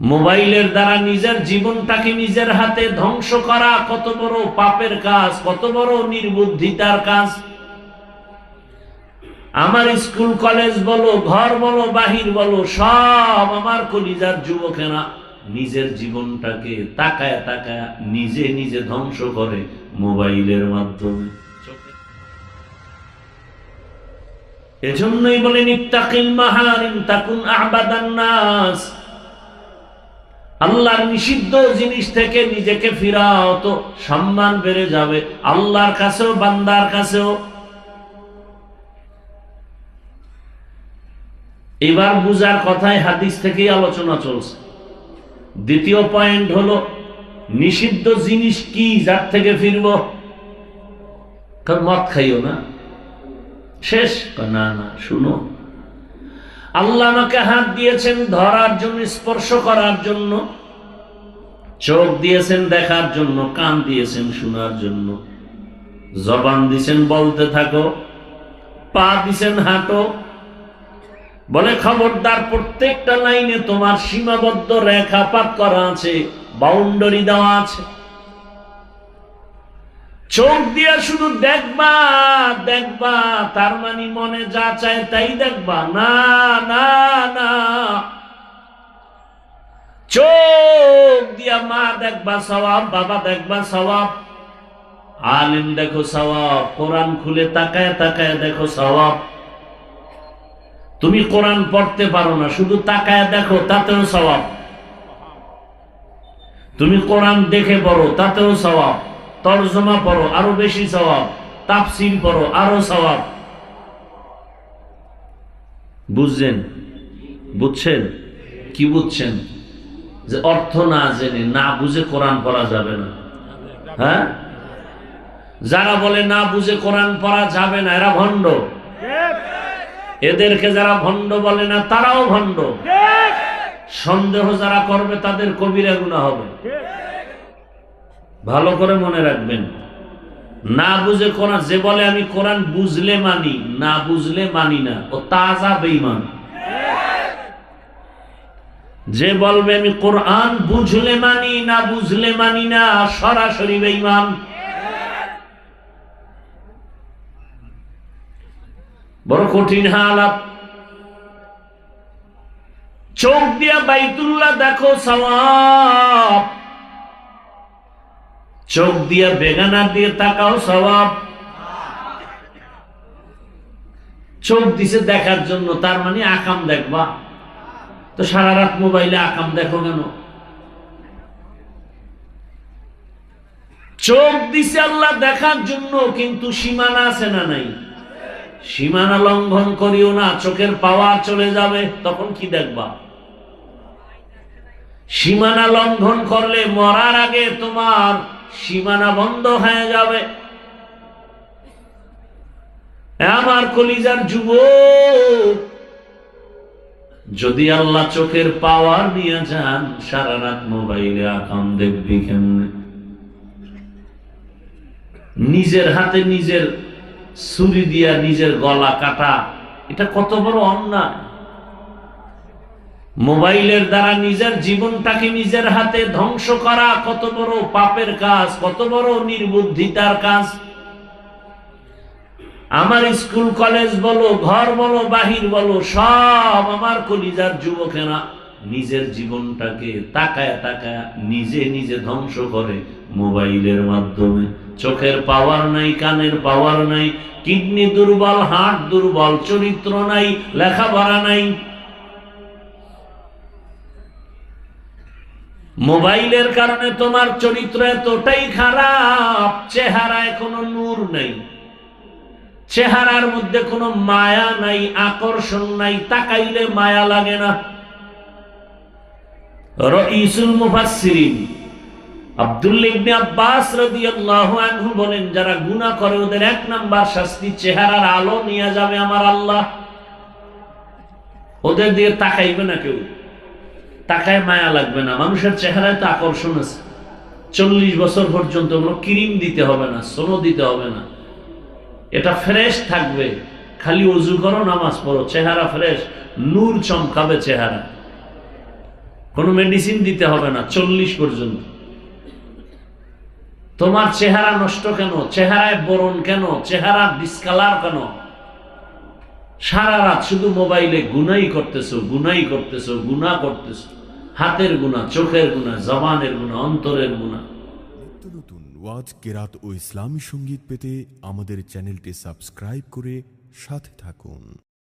মোবাইলের দ্বারা নিজের জীবনটাকে নিজের হাতে ধ্বংস করা কত বড় পাপের কাজ, কত বড় নির্বুদ্ধিতার কাজ। আমার স্কুল, কলেজ বলো, ঘর বলো, বাহির বলো, সব আমার কলিজার যুবকেরা নিজের জীবনটাকে তাকায় তাকায় নিজে নিজে ধ্বংস করে মোবাইলের মাধ্যমে। এজন্যই বলে নিত্তাকিল মাহারিম তাকুন আবাদান নাস। আল্লাহর নিষিদ্ধ জিনিস থেকে নিজেকে ফিরাও তো সম্মান বেড়ে যাবে। আল্লাহর কাছেও, বান্দার কাছেও। এবার বুজার কথায় হাদিস থেকেই আলোচনা চলছে। দ্বিতীয় পয়েন্ট হলো, নিষিদ্ধ জিনিস কি, যার থেকে ফিরব? কারণ মদ খাইও না? শেষ? না না, শুনো। আল্লাহ আমাকে হাত দিয়েছেন ধরার জন্য, স্পর্শ করার জন্য, চোখ দিয়েছেন দেখার জন্য, কান দিয়েছেন শোনার জন্য। জবান দিছেন বলতে থাকো, পা দিছেন হাঁটো। বলে, খবরদার, প্রত্যেকটা লাইনে তোমার সীমাবদ্ধ রেখাপাত করা আছে বাউন্ডারি দেওয়া আছে। চোখ দিয়া শুধু দেখবা দেখবা, তার মানে মনে যা চায় তাই দেখবা। না না না। চোখ দিয়া মা দেখবা সবাব বাবা দেখবা সবাব আলিম দেখো সবাব কোরআন খুলে তাকায় তাকায় দেখো সবাব তুমি কোরআন পড়তে পারো না, শুধু তাকায় দেখো, তাতেও সবাব তুমি কোরআন দেখে পড়ো, তাতেও সবাব তর্জমা পড়ো, আরও বেশি সবাব তাফসির পড়ো, আরও সবাব বুঝছেন? বুঝছেন? কি বুঝছেন? যে অর্থ না জেনে, না বুঝে কোরআন পড়া যাবে না। হ্যাঁ? যারা বলে না বুঝে কোরআন পড়া যাবে না, এরা ভণ্ড। এদেরকে যারা ভণ্ড বলে না, তারাও ভণ্ড। সন্দেহ যারা করবে, তাদের কবিরা গুণা হবে। ভালো করে মনে রাখবেন। না বুঝে কোরআন যে বলে আমি কোরআন বুঝলে মানি, না বুঝলে মানি না, ও তাজা বেইমান যে বলবে আমি কোরআন বুঝলে মানি, না বুঝলে মানি না, সরাসরি বেইমান বড় কঠিন হালাত। চোখ দিয়া বাইতুল্লাহ দেখো সওয়াব। চোখ দিয়া বেগানা দিয়ে তাকাও, সওয়াব। চোখ দিছে দেখার জন্য, তার মানে আকাম দেখবা। তো সারা রাত মোবাইলে আকাম দেখো কেন? চোখ দিছে আল্লাহ দেখার জন্য, কিন্তু সীমানা আছে না নাই? সীমানা লঙ্ঘন করিও না, চোখের পাওয়ার চলে যাবে, তখন কি দেখবা? সীমানা লঙ্ঘন করলে মরার আগে তোমার সীমানা বন্ধ হয়ে যাবে। আমার কলিজার যুব যদি আল্লাহ চোখের পাওয়ার নিয়ে যান, সারা রাত মোবাইলে আকাম দেখবি কেমনে? নিজের হাতে নিজের ছুরি দিয়া নিজের গলা কাটা, এটা কত বড় অন্যায়। মোবাইলের দ্বারা নিজের জীবনটাকে নিজের হাতে ধ্বংস করা কত বড় পাপের কাজ, কত বড় নির্বুদ্ধিতার কাজ। আমার স্কুল, কলেজ বলো, ঘর বলো, বাহির বলো, সব আমার কলিজার যুবকেরা নিজের জীবনটাকে তাকায় তাকায় নিজে নিজে ধ্বংস করে মোবাইলের মাধ্যমে। চোখের পাওয়ার নাই, কানের পাওয়ার নাই, কিডনি দুর্বল, হার্ট দুর্বল, চরিত্র নাই, লেখাপড়া নাই। মোবাইলের কারণে তোমার চরিত্র এতটাই খারাপ চেহারায় কোনো নূর নেই। চেহারার মধ্যে কোনো মায়া নাই, আকর্ষণ নাই, তাকাইলে মায়া লাগে না। রইসুল মুফাসসিরিন আব্দুল্লাহ ইবনে আব্বাস রাদিয়াল্লাহু বলেন, যারা গুনাহ করে ওদের এক নাম্বার শাস্তি চেহারার আলো নিয়ে যাবে আমার আল্লাহ। ওদের দিয়ে তাকাইবে না কেউ। তাকায় মায়া লাগবে না। মানুষের চেহারায় তো আকর্ষণ আছে। চল্লিশ বছর পর্যন্ত কোনো ক্রিম দিতে হবে না, সোনো দিতে হবে না। এটা ফ্রেশ থাকবে। খালি অজু করো, নামাজ পড়ো। চেহারা ফ্রেশ, নূর চমকাবে চেহারা। কোনো মেডিসিন দিতে হবে না, চল্লিশ পর্যন্ত। তোমার চেহারা নষ্ট কেন? চেহারায় বরণ কেন? চেহারা ডিসকালার কেন? সারা রাত শুধু মোবাইলে গুনাই করতেছো গুনাই করতেছো গুনা করতেছো। হাতের গুণা চোখের গুণা জবানের গুণা অন্তরের গুণা নতুন ওয়াজ, কেরাত ও ইসলামী সংগীত পেতে আমাদের চ্যানেলটি সাবস্ক্রাইব করে সাথে থাকুন।